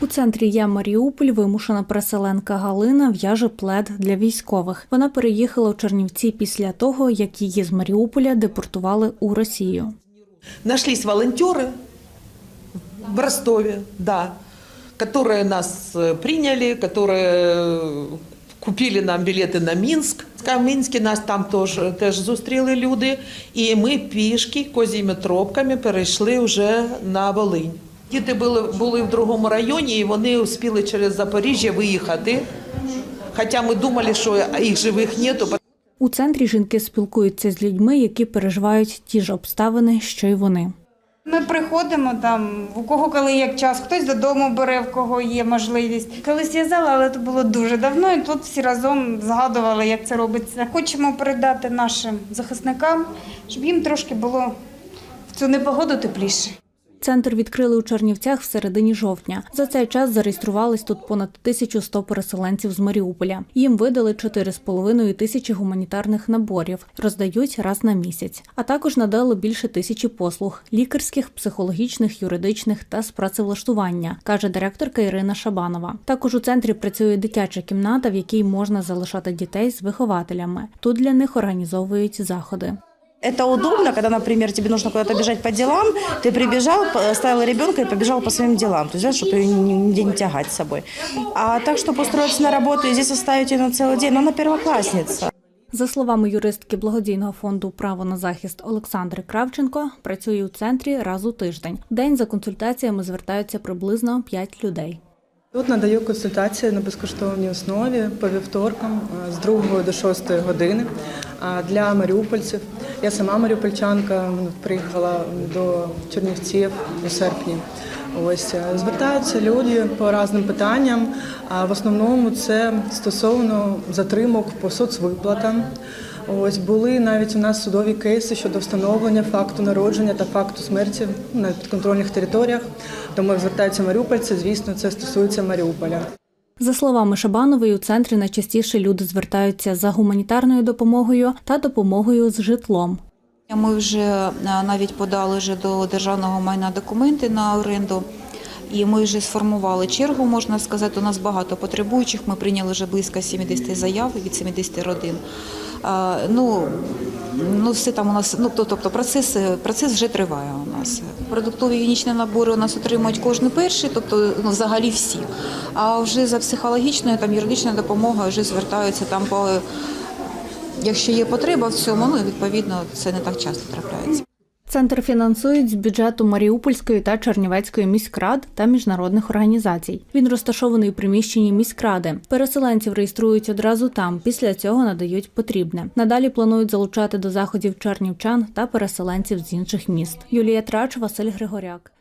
У центрі «Я Маріуполь» вимушена переселенка Галина в'яже плед для військових. Вона переїхала у Чернівці після того, як її з Маріуполя депортували у Росію. Нашлись волонтеры в Ростове, да, которые нас э, приняли, которые э, купили нам білети на Мінськ. В Мінську нас там теж, теж зустріли люди, і ми пішки козіми тропками перейшли вже на Волинь. Діти були, були в другому районі, і вони успіли через Запоріжжя виїхати. Хоча ми думали, що їх живих нету, У центрі жінки спілкуються з людьми, які переживають ті ж обставини, що й вони. Ми приходимо там, у кого коли як час, хтось додому бере, в кого є можливість. Колись в'язала, але це було дуже давно, і тут всі разом згадували, як це робиться. Хочемо передати нашим захисникам, щоб їм трошки було в цю непогоду тепліше. Центр відкрили у Чернівцях в середині жовтня. За цей час зареєструвались тут понад 1100 переселенців з Маріуполя. Їм видали 4,5 тисячі гуманітарних наборів, роздають раз на місяць. А також надали більше тисячі послуг лікарських, психологічних, юридичних та з працевлаштування, каже директорка Ірина Шабанова. Також у центрі працює дитяча кімната, в якій можна залишати дітей з вихователями. Тут для них організовують заходи. Это удобно, когда, например, тебе нужно куда-то бежать по делам, ты прибежал, оставил ребенка и побежал по своим делам, то есть, знаешь, чтобы ее ни- нигде не тягать с собой. А так, чтобы устроиться на работу и здесь оставить ее на целый день, ну, она первоклассница. За словами юристки благодійного фонду Право на захист Олександри Кравченко, працює у центрі раз у тиждень. В день за консультаціями звертаються приблизно 5 людей. Тут надаю консультації на безкоштовній основі по вівторкам е, з 2 до 6 години а, для маріупольців. я сама маріупольчанка, приїхала до Чернівців у серпні. Ось е, звертаються люди по різним питанням. А в основному це стосовно затримок по соцвиплатам. Ось були навіть у нас судові кейси щодо встановлення факту народження та факту смерті на підконтрольних територіях. Тому звертаються маріупольці, звісно, це стосується Маріуполя. За словами Шабанової, у центрі найчастіше люди звертаються за гуманітарною допомогою та допомогою з житлом. Ми вже е, навіть подали вже до державного майна документи на оренду. І ми вже сформували чергу, можна сказати. У нас багато потребуючих. Ми прийняли вже близько 70 заяв від 70 родин. А, Ну, ну все там у нас, ну то- тобто процес, процес вже триває у нас. Продуктові гігієнічні набори у нас отримують кожен перший, тобто ну, взагалі всі. А вже за психологічною там юридичною допомогою вже звертаються там по якщо є потреба в цьому, ну відповідно це не так часто трапляється. Центр фінансують з бюджету Маріупольської та Чернівецької міськрад та міжнародних організацій. Він розташований у приміщенні міськради. Переселенців реєструють одразу там. Після цього надають потрібне. Надалі планують залучати до заходів чернівчан та переселенців з інших міст. Юлія Трач, Василь Григоряк.